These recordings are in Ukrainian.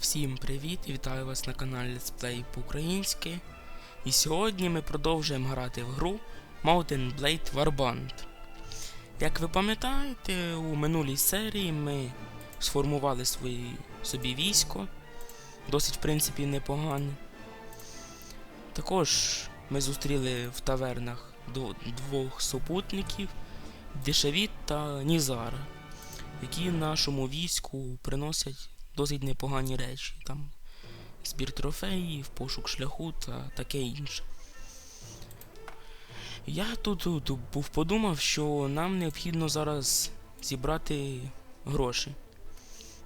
Всім привіт і вітаю вас на каналі Let's Play по-українськи. І сьогодні ми продовжуємо грати в гру Mountain Blade Warband. Як ви пам'ятаєте, у минулій серії ми сформували свої, собі військо, досить, в принципі, непогане. Також ми зустріли в тавернах до двох супутників Дешевіт та Нізара, які нашому війську приносять досить непогані речі. Там збір трофеїв, пошук шляху та таке інше. Я тут, тут був подумав, що нам необхідно зараз зібрати гроші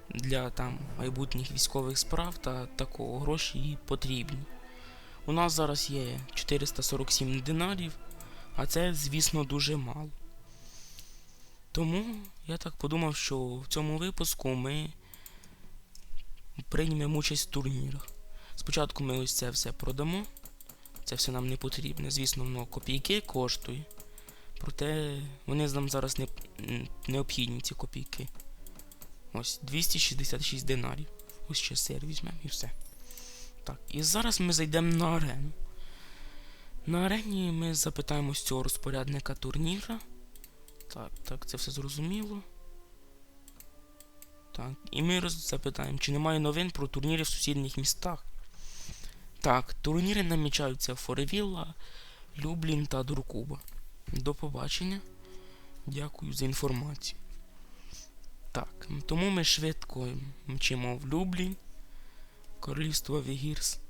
для там майбутніх військових справ та такого гроші і потрібні. У нас зараз є 447 динарів, а це, звісно, дуже мало. Тому я так подумав, що в цьому випуску ми приймемо участь в турнірах. Спочатку ми ось це все продамо. Це все нам не потрібне. Звісно, воно копійки коштує. Проте вони нам зараз не, необхідні, ці копійки. Ось 266 динарів. Ось ще сир візьмемо і все. Так, і зараз ми зайдемо на арену. На арені ми запитаємо цього розпорядника турніра. Так, так, це все зрозуміло. Так, і ми запитаємо, чи немає новин про турніри в сусідніх містах. Так, турніри намічаються Форевілла, Люблін та Дуркуба. До побачення. Дякую за інформацію. Так, тому ми швидко мчимо в Люблін, Королівство Вігірс,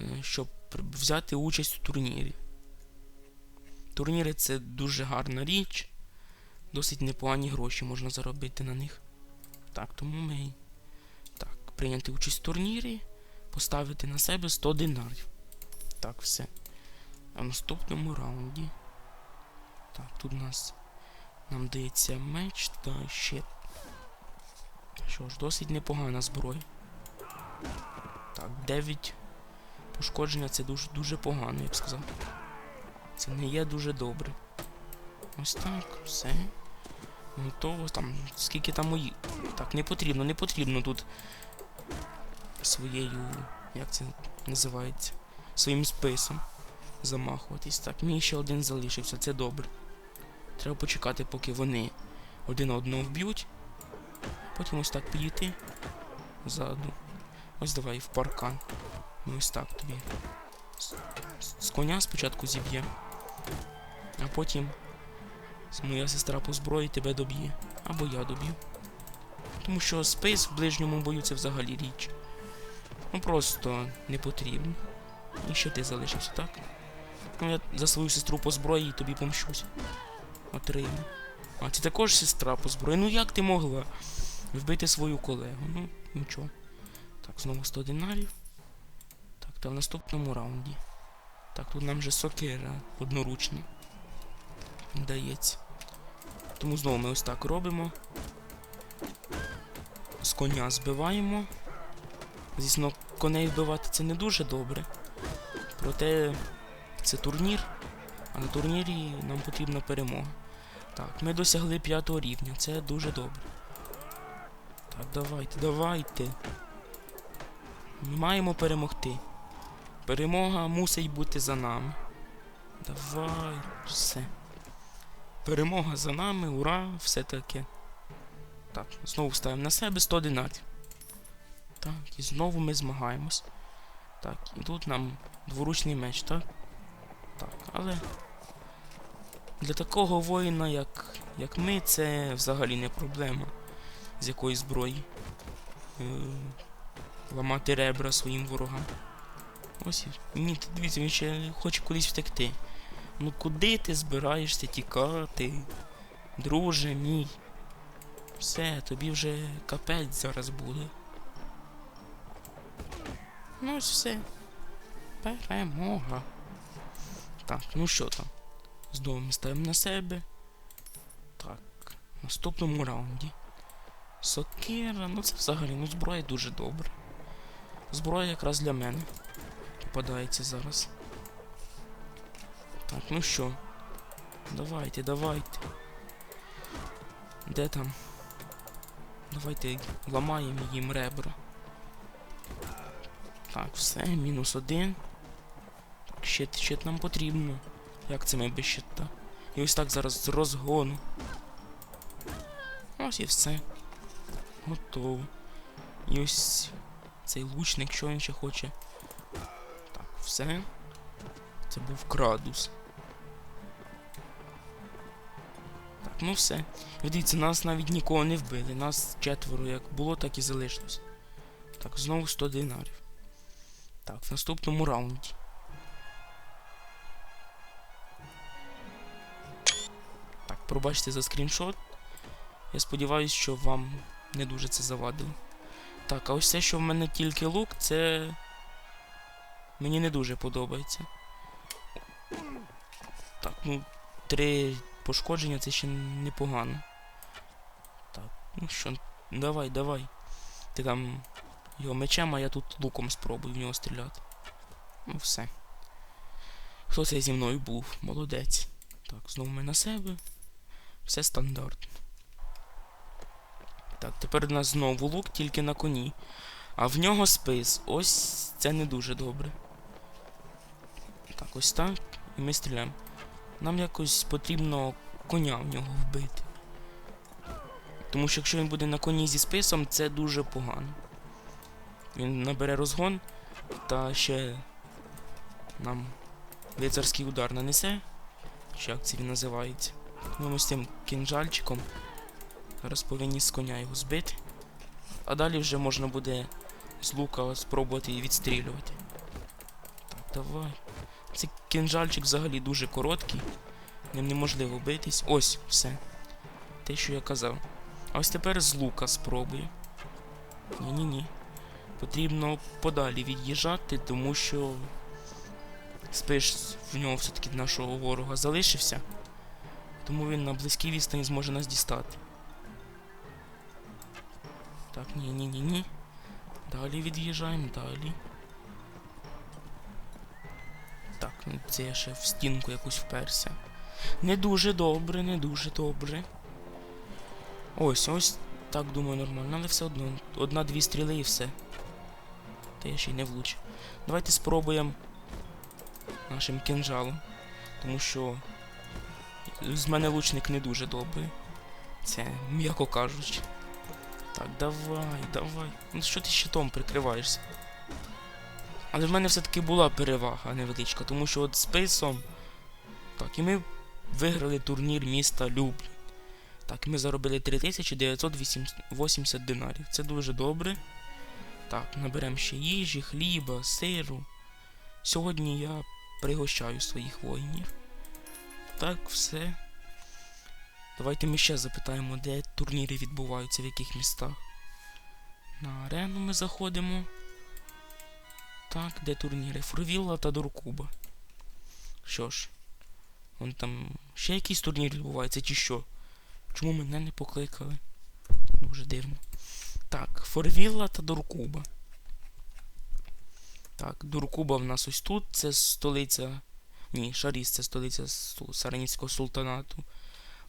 е, щоб взяти участь у турнірі. Турніри це дуже гарна річ, досить непогані гроші можна заробити на них. Так, тому ми так, прийняти участь в турнірі, поставити на себе 100 динарів. Так, все. А в наступному раунді. Так, тут у нас нам дається меч та щит. Що ж, досить непогана зброя. Так, 9 пошкодження це дуже дуже погано, я б сказав. Це не є дуже добре. Ось так, все. Готово там. Скільки там мої. Так, не потрібно, не потрібно тут своєю. Як це називається? Своїм списом замахуватись. Так, мій ще один залишився, це добре. Треба почекати, поки вони один одного вб'ють. Потім ось так підійти ззаду. Ось давай в паркан. Ми ось так тобі. З, з коня спочатку зіб'є, а потім моя сестра по зброї тебе доб'є. Або я доб'ю. Тому що спис в ближньому бою це взагалі річ. Ну просто не потрібно. І ще ти залишився, так? Ну я за свою сестру по зброї тобі помщусь. Отримай. А ти також сестра по зброї. Ну як ти могла вбити свою колегу? Ну, нічого. Так, знову 100 динарів. Так, та в наступному раунді. Так, тут нам вже сокира одноручна. Дається. Тому знову ми ось так робимо. З коня збиваємо. Звісно, коней вбивати це не дуже добре. Проте це турнір, а на турнірі нам потрібна перемога. Так, ми досягли п'ятого рівня, це дуже добре. Так, давайте, давайте. Ми маємо перемогти. Перемога мусить бути за нами. Давай, все. Перемога за нами, ура, все таке. Так, знову ставимо на себе 100 динарів. Так, і знову ми змагаємось. Так, і тут нам дворучний меч, так? Так, але для такого воїна, як, як ми, це взагалі не проблема. З якої зброї. Е, ламати ребра своїм ворогам. Ось, ні, дивіться, він ще хоче кудись втекти. Ну куди ти збираєшся тікати? Друже мій. Все, тобі вже капець зараз буде. Ну ось все. Перемога. Так, ну що там? Знову ми ставимо на себе. Так, в наступному раунді. Сокира, ну це взагалі, ну зброя дуже добра. Зброя якраз для мене попадається зараз. Так, ну що? Давайте, давайте. Де там? Давайте ламаємо їм ребра. Так, все, мінус один. Так, щит, щит нам потрібно. Як це ми без щита? І ось так зараз з розгону. Ось і все. Готово. І ось цей лучник, що він ще хоче. Так, все. Це був крадус. Ну все. Дивіться, нас навіть нікого не вбили. Нас четверо як було, так і залишилось. Так, знову 100 динарів. Так, в наступному раунді. Так, пробачте за скріншот. Я сподіваюся, що вам не дуже це завадило. Так, а ось це, що в мене тільки лук, це. Мені не дуже подобається. Так, ну, три пошкодження це ще непогано. Так, ну що, давай, давай. Ти там його мечем, а я тут луком спробую в нього стріляти. Ну все. Хто це зі мною був? Молодець. Так, знову ми на себе. Все стандартно. Так, тепер у нас знову лук, тільки на коні. А в нього спис. Ось це не дуже добре. Так, ось так. І ми стріляємо. Нам якось потрібно коня в нього вбити. Тому що якщо він буде на коні зі списом, це дуже погано. Він набере розгон та ще нам лицарський удар нанесе. Чи як це він називається? Ми з тим кінжальчиком. Зараз повинні з коня його збити. А далі вже можна буде з лука спробувати і відстрілювати. Так, давай. Цей кінжальчик взагалі дуже короткий. Ним неможливо битись. Ось, все. Те, що я казав. А ось тепер з лука спробую. Ні-ні-ні. Потрібно подалі від'їжджати, тому що спиш в нього все-таки нашого ворога залишився. Тому він на близькій відстані зможе нас дістати. Так, ні-ні-ні-ні. Далі від'їжджаємо, далі. Це я ще в стінку якусь вперся. Не дуже добре, не дуже добре. Ось, ось так думаю нормально, але все одно. Одна-дві стріли і все. Та я ще й не влучив. Давайте спробуємо нашим кінжалом. Тому що з мене лучник не дуже добрий. Це, м'яко кажучи. Так, давай, давай. Ну що ти щитом прикриваєшся? Але в мене все-таки була перевага невеличка, тому що от списом. Так, і ми виграли турнір міста Люблін. Так, ми заробили 3980 динарів. Це дуже добре. Так, наберемо ще їжі, хліба, сиру. Сьогодні я пригощаю своїх воїнів. Так, все. Давайте ми ще запитаємо, де турніри відбуваються, в яких містах. На арену ми заходимо. Так, де турніри? Фурвілла та Дуркуба. Що ж, вон там ще якийсь турнір відбувається, чи що? Чому мене не покликали? Дуже дивно. Так, Форвілла та Дуркуба. Так, Дуркуба в нас ось тут. Це столиця. Ні, Шаріс це столиця Саранівського султанату.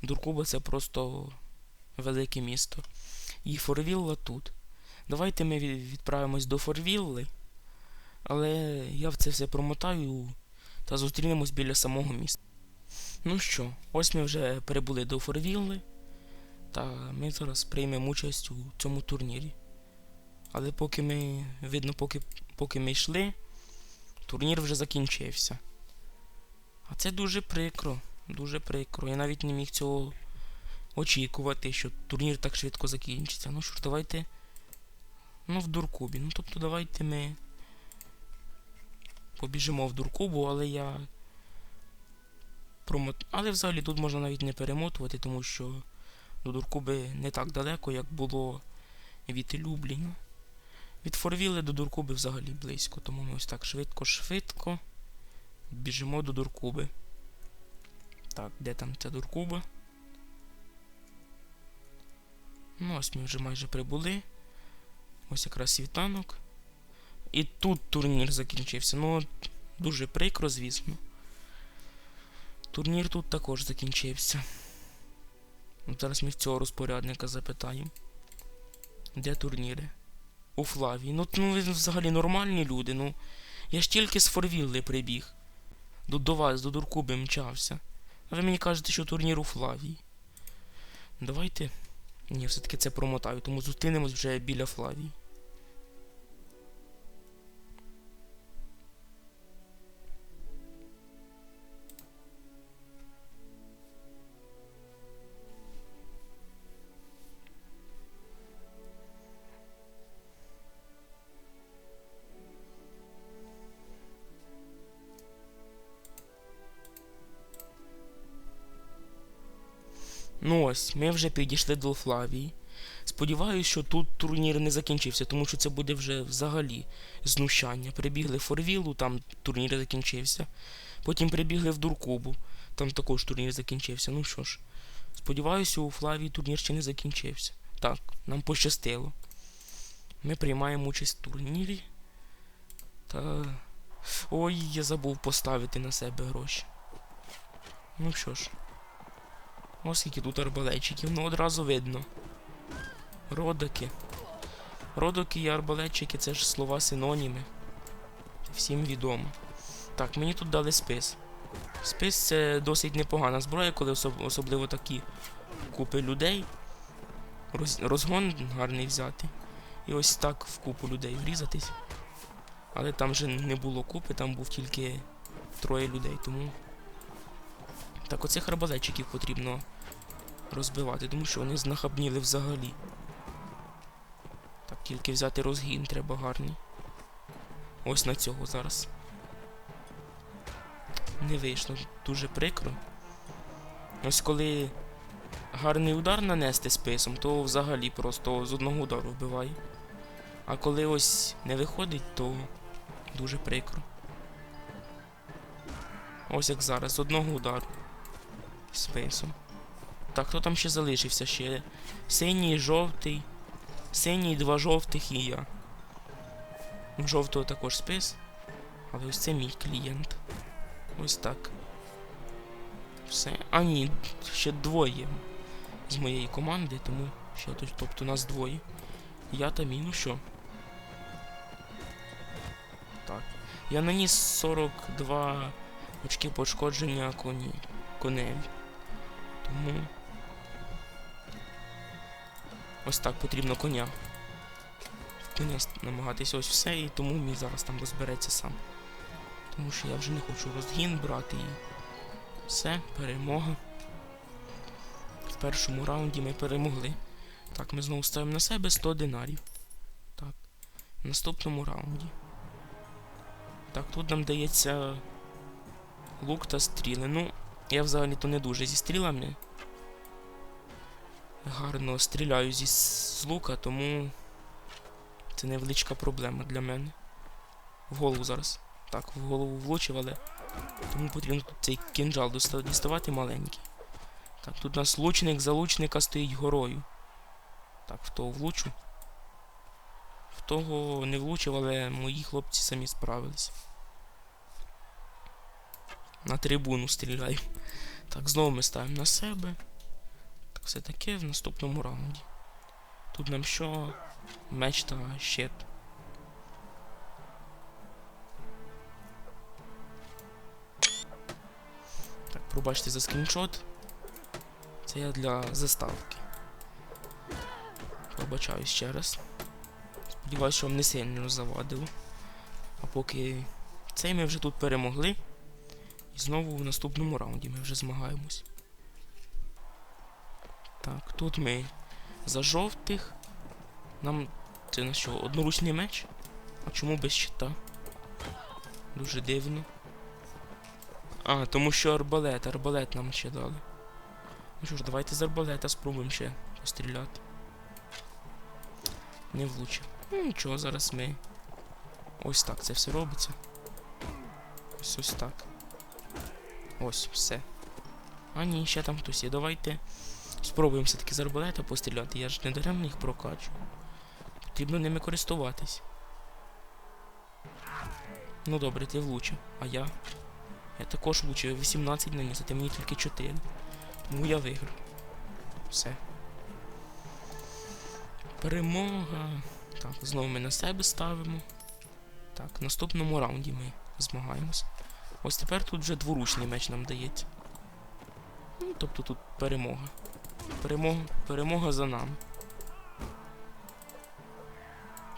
Дуркуба це просто велике місто. І Форвілла тут. Давайте ми відправимось до Форвілли. Але я в це все промотаю та зустрінемось біля самого міста. Ну що, ось ми вже перебули до Форвілли. Та ми зараз приймемо участь у цьому турнірі. Але поки ми, видно, поки, поки ми йшли, турнір вже закінчився. А це дуже прикро, дуже прикро. Я навіть не міг цього очікувати, що турнір так швидко закінчиться. Ну що ж, давайте. Ну, в Дуркубі. Ну тобто давайте ми побіжимо в Дуркубу, але я. Промот... Але взагалі тут можна навіть не перемотувати, тому що до Дуркуби не так далеко, як було від Любліна. Від Форвіли до Дуркуби взагалі близько, тому ми ось так швидко-швидко біжимо до Дуркуби. Так, де там ця Дуркуба? Ну, ось ми вже майже прибули. Ось якраз світанок. І тут турнір закінчився. Ну, дуже прикро, звісно. Турнір тут також закінчився. От зараз ми в цього розпорядника запитаємо. Де турніри? у Флавії. Ну, ну взагалі нормальні люди, ну. Я ж тільки з Форвілли прибіг. До, до вас, до Дуркуби мчався. А ви мені кажете, що турнір у Флавії. Давайте. Ні, все-таки це промотаю, тому зустрінемось вже біля Флавії. Ну ось, ми вже підійшли до Флавії. Сподіваюсь, що тут турнір не закінчився, тому що це буде вже взагалі знущання. Прибігли в Форвілу, там турнір закінчився. Потім прибігли в Дуркубу, там також турнір закінчився. Ну що ж, сподіваюся, у Флавії турнір ще не закінчився. Так, нам пощастило. Ми приймаємо участь в турнірі. Та. Ой, я забув поставити на себе гроші. Ну що ж. Ось скільки тут арбалетчиків, ну одразу видно. Родоки. Родоки і арбалетчики це ж слова синоніми. Всім відомо. Так, мені тут дали спис. Спис це досить непогана зброя, коли особ- особливо такі купи людей. Роз... Розгон гарний взяти. І ось так в купу людей врізатись. Але там же не було купи, там був тільки троє людей, тому. Так, оцих арбалетчиків потрібно розбивати, тому що вони знахабніли взагалі. Так, тільки взяти розгін треба гарний. Ось на цього зараз. Не вийшло, дуже прикро. Ось коли гарний удар нанести списом, то взагалі просто з одного удару вбиває. А коли ось не виходить, то дуже прикро. Ось як зараз, з одного удару. Списом. Так, хто там ще залишився? Ще синій, жовтий. Синій, два жовтих і я. Жовтого також спис. Але ось це мій клієнт. Ось так. Все. А ні, ще двоє з моєї команди, тому ще тут, тобто нас двоє. Я та мій, ну що. Так. Я наніс 42 очки пошкодження коні. коневі. Тому. Ось так потрібно коня. Коня намагатись ось все, і тому мій зараз там розбереться сам. Тому що я вже не хочу розгін брати і. Все, перемога. В першому раунді ми перемогли. Так, ми знову ставимо на себе 100 динарів. Так. В наступному раунді. Так, тут нам дається лук та стріли. Ну, я взагалі-то не дуже зі стрілами. Гарно стріляю зі з лука, тому це невеличка проблема для мене. В голову зараз. Так, в голову влучив, але тому потрібно тут цей кінжал діставати маленький. Так, тут у нас лучник за лучника стоїть горою. Так, в того влучу. В того не влучив, але мої хлопці самі справились. На трибуну стріляю. Так, знову ми ставимо на себе. Так, все таке в наступному раунді. Тут нам що? Меч та щит. Так, пробачте за скріншот. Це я для заставки. Пробачаю ще раз. Сподіваюсь, що вам не сильно завадило. А поки цей ми вже тут перемогли. Знову в наступному раунді ми вже змагаємось. Так, тут ми за жовтих. Нам це на що? Одноручний меч? А чому без щита? Дуже дивно. А, тому що арбалет, арбалет нам ще дали. Ну що ж, давайте з арбалета спробуємо ще постріляти. Не влучив. Ну нічого, зараз ми. Ось так це все робиться. Ось ось так. Ось, все. А ні, ще там хтось є. Давайте спробуємо все-таки з постріляти. Я ж не даремно їх прокачу. Потрібно ними користуватись. Ну добре, ти влучив. А я? Я також влучив 18 наніс, а ти мені тільки 4. Тому я виграв. Все. Перемога. Так, знову ми на себе ставимо. Так, в наступному раунді ми змагаємось. Ось тепер тут вже дворучний меч нам дається. Ну, тобто тут перемога. Перемога, перемога за нами.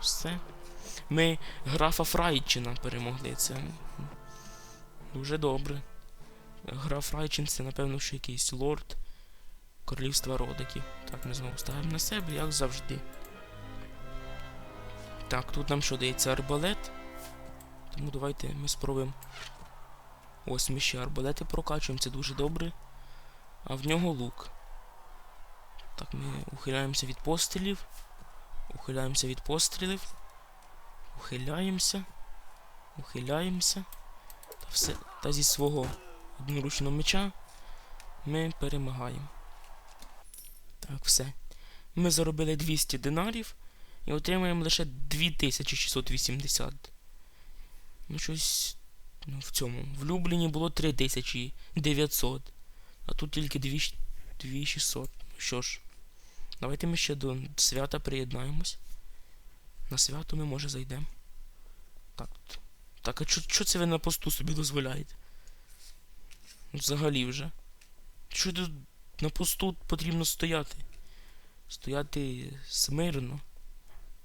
Все. Ми графа Фрайчина перемогли. Це дуже добре. Граф Фрайчин це, напевно, що якийсь лорд королівства родиків. Так, ми знову ставимо на себе, як завжди. Так, тут нам що дається арбалет. Тому давайте ми спробуємо. Ось ми ще арбалети прокачуємо, це дуже добре. А в нього лук. Так, ми ухиляємося від пострілів. Ухиляємося від пострілів. Ухиляємося. Ухиляємося. Та все. Та зі свого одноручного меча ми перемагаємо. Так, все. Ми заробили 200 динарів і отримаємо лише 2680. Ну, щось. Ну, в цьому. В Любліні було 3900. А тут тільки 2600. Ну що ж, давайте ми ще до свята приєднаємось. На свято ми може зайдемо. Так. Так, а що це ви на посту собі дозволяєте? Взагалі вже. Що тут на посту потрібно стояти? Стояти смирно.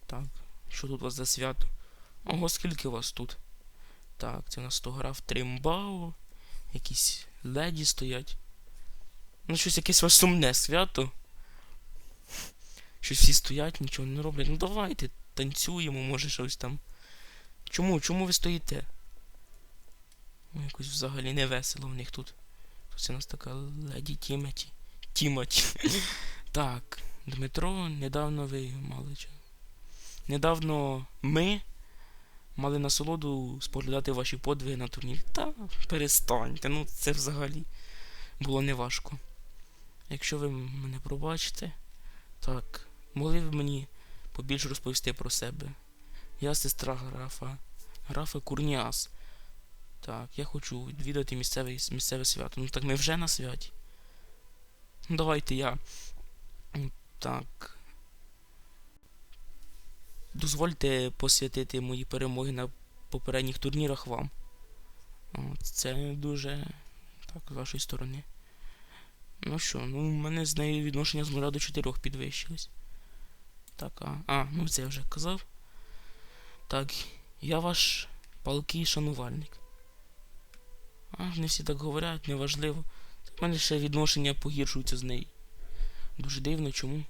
Так, що тут у вас за свято? Ого, скільки вас тут? Так, це у нас 100 граф Тримбао. Якісь леді стоять. Ну, щось якесь вас сумне свято. Щось всі стоять, нічого не роблять. Ну давайте, танцюємо, може щось там. Чому? Чому ви стоїте? Ну, якось взагалі не весело в них тут. Тут у нас така леді Тімоті. Тімоті. так, Дмитро, недавно ви мали. Недавно ми мали насолоду споглядати ваші подвиги на турнірі. Та перестаньте, ну це взагалі було неважко. Якщо ви мене пробачите, так, могли б мені побільше розповісти про себе. Я сестра графа, графа Курніас. Так, я хочу відвідати місцеве, місцеве свято. Ну так ми вже на святі. Ну давайте я. Так. Дозвольте посвятити мої перемоги на попередніх турнірах вам. Це дуже так, з вашої сторони. Ну що, ну в мене з нею відношення з 0 до 4 підвищились. Так, а. А, ну це я вже казав. Так, я ваш палкий шанувальник. А, не всі так говорять, неважливо. У мене ще відношення погіршуються з нею. Дуже дивно, чому.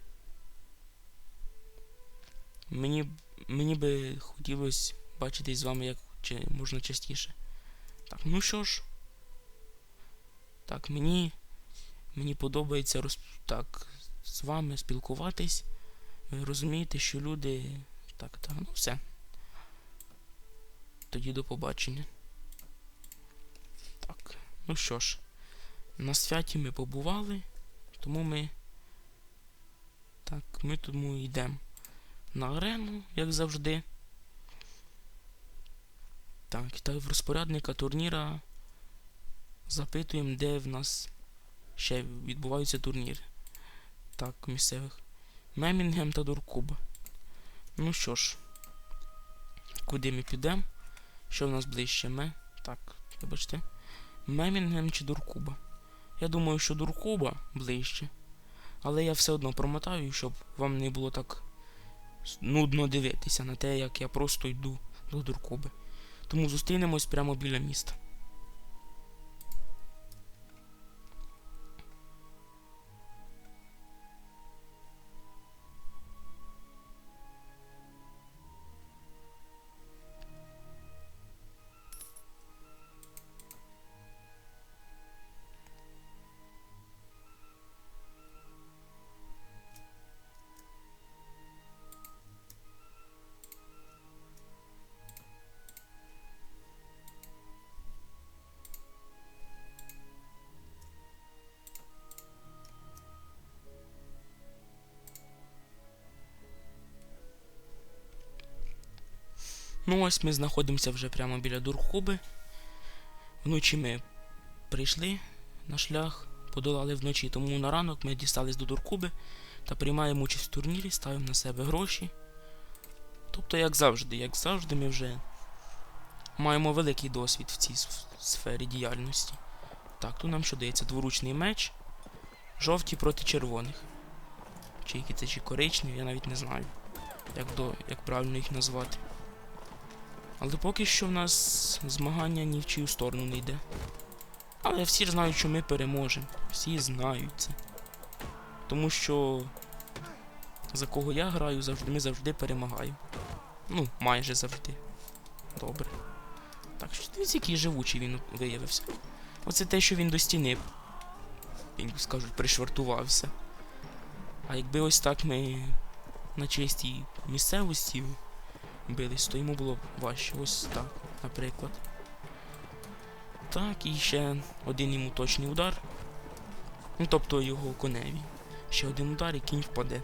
Мені, мені би хотілося бачитись з вами як чи, можна частіше. Так, ну що ж. Так, мені. Мені подобається роз... так, з вами спілкуватись. Ви розумієте, що люди. Так, так, ну все. Тоді до побачення. Так, ну що ж, на святі ми побували, тому ми. Так, ми тому йдемо на арену, як завжди. Так, і так в розпорядника турніра запитуємо, де в нас ще відбуваються турніри. Так, місцевих. Мемінгем та Дуркуба. Ну що ж, куди ми підемо? Що в нас ближче? Ме? Так, вибачте. Мемінгем чи Дуркуба? Я думаю, що Дуркуба ближче. Але я все одно промотаю, щоб вам не було так нудно дивитися на те, як я просто йду до Дуркуби. Тому зустрінемось прямо біля міста. Ну ось ми знаходимося вже прямо біля Дуркуби. Вночі ми прийшли на шлях, подолали вночі, тому на ранок ми дістались до Дуркуби та приймаємо участь в турнірі, ставимо на себе гроші. Тобто, як завжди, як завжди, ми вже маємо великий досвід в цій сфері діяльності. Так, тут нам що дається? Дворучний меч. Жовті проти червоних. Чи які це чи коричневі, я навіть не знаю, як, до, як правильно їх назвати. Але поки що в нас змагання ні в чию сторону не йде. Але всі знають, що ми переможемо. Всі знають це. Тому що за кого я граю, завжди ми завжди перемагаємо. Ну, майже завжди. Добре. Так, що дивіться, який живучий він виявився. Оце те, що він до стіни, як скажуть, пришвартувався. А якби ось так ми на чистій місцевості бились, то йому було важче. Ось так, наприклад. Так, і ще один йому точний удар. Ну, тобто його коневі. Ще один удар і кінь впаде.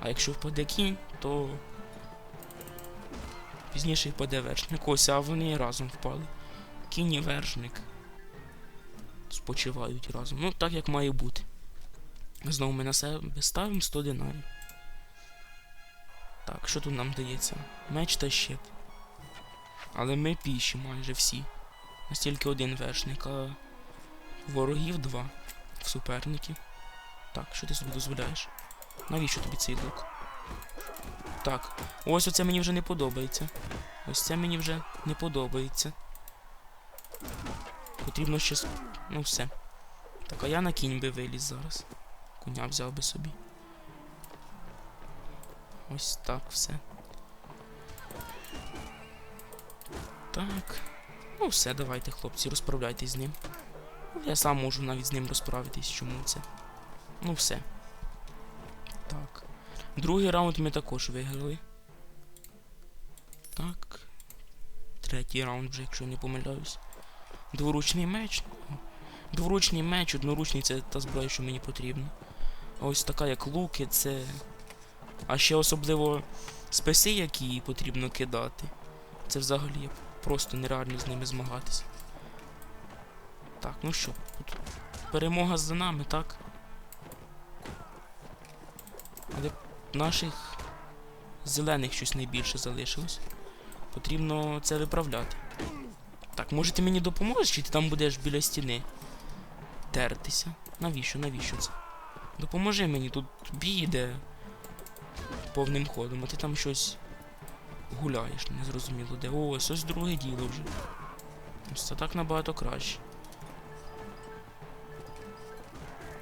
А якщо впаде кінь, то пізніше впаде вершник. Ось, а вони разом впали. Кінь і вершник. Спочивають разом. Ну, так як має бути. Знову ми на себе ставимо 100 динарів. Що тут нам дається? Меч та щит. Але ми піші майже всі. Ось тільки один вершник, а ворогів два в суперників. Так, що ти собі дозволяєш? Навіщо тобі цей лук? Так, ось оце мені вже не подобається. Ось це мені вже не подобається. Потрібно ще. Ну все. Так, а я на кінь би виліз зараз. Коня взяв би собі. Ось так все. Так. Ну все, давайте, хлопці, розправляйтесь з ним. Я сам можу навіть з ним розправитись, чому це. Ну все. Так. Другий раунд ми також виграли. Так. Третій раунд вже, якщо не помиляюсь. Дворучний меч. Дворучний меч, одноручний це та зброя, що мені потрібна. Ось така, як луки, це. А ще особливо списи, які потрібно кидати. Це взагалі просто нереально з ними змагатися. Так, ну що, перемога за нами, так? Але наших зелених щось найбільше залишилось. Потрібно це виправляти. Так, може ти мені допоможеш, чи ти там будеш біля стіни? Тертися. Навіщо, навіщо це? Допоможи мені, тут бій повним ходом, а ти там щось гуляєш, незрозуміло де. Ось ось друге діло вже. Ось це так набагато краще.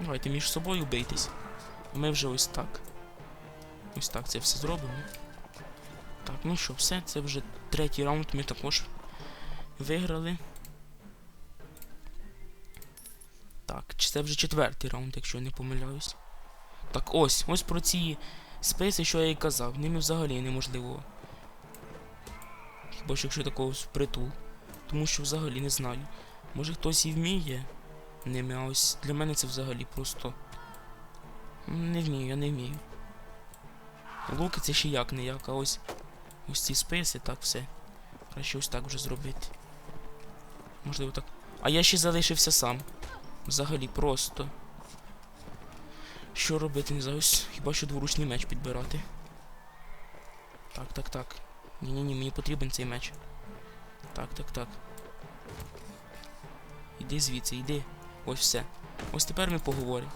Давайте між собою бийтесь. Ми вже ось так. Ось так це все зробимо. Так, ну що, все, це вже третій раунд ми також виграли. Так, чи це вже четвертий раунд, якщо я не помиляюсь. Так, ось, ось про ці списи, що я і казав. Ними взагалі неможливо. Хіба що якщо такого впритул. Тому що взагалі не знаю. Може хтось і вміє ними, а ось для мене це взагалі просто. Не вмію, я не вмію. Луки це ще як не як, а ось ось ці списи, так все. Краще ось так вже зробити. Можливо так. А я ще залишився сам. Взагалі просто. Що робити, не знаю, ось хіба що дворучний меч підбирати. Так, так, так. Ні-ні-ні, мені потрібен цей меч. Так, так, так. Іди звідси, йди. Ось все. Ось тепер ми поговоримо.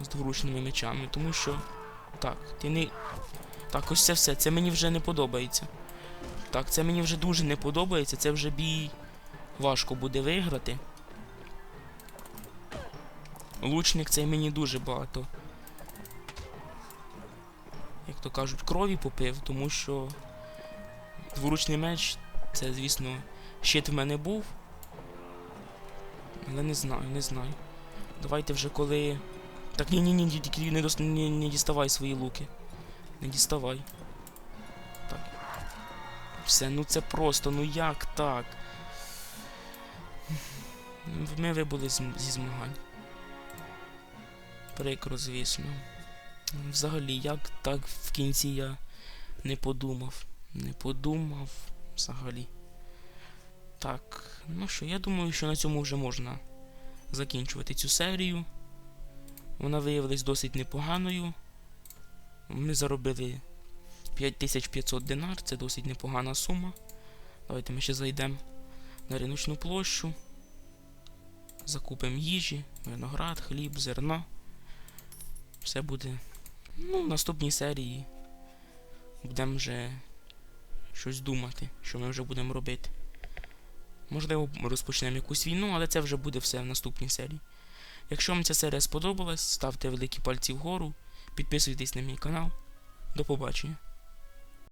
З дворучними мечами, тому що. Так, ти не. Так, ось це все. Це мені вже не подобається. Так, це мені вже дуже не подобається. Це вже бій важко буде виграти. Лучник цей мені дуже багато. Як то кажуть, крові попив, тому що дворучний меч, це, звісно, щит в мене був. Але не знаю, не знаю. Давайте вже коли. Так ні, ні, ні, не, дос... не, не діставай свої луки. Не діставай. Так. Все, ну це просто, ну як так? Ми вибули зі змагань. Прикро, звісно. Взагалі, як так в кінці я не подумав. Не подумав взагалі. Так, ну що, я думаю, що на цьому вже можна закінчувати цю серію. Вона виявилась досить непоганою. Ми заробили 5500 динар, це досить непогана сума. Давайте ми ще зайдемо на риночну площу. Закупимо їжі, виноград, хліб, зерно. Все буде. Ну, в наступній серії будемо вже щось думати, що ми вже будемо робити. Можливо, розпочнемо якусь війну, але це вже буде все в наступній серії. Якщо вам ця серія сподобалась, ставте великі пальці вгору, підписуйтесь на мій канал. До побачення.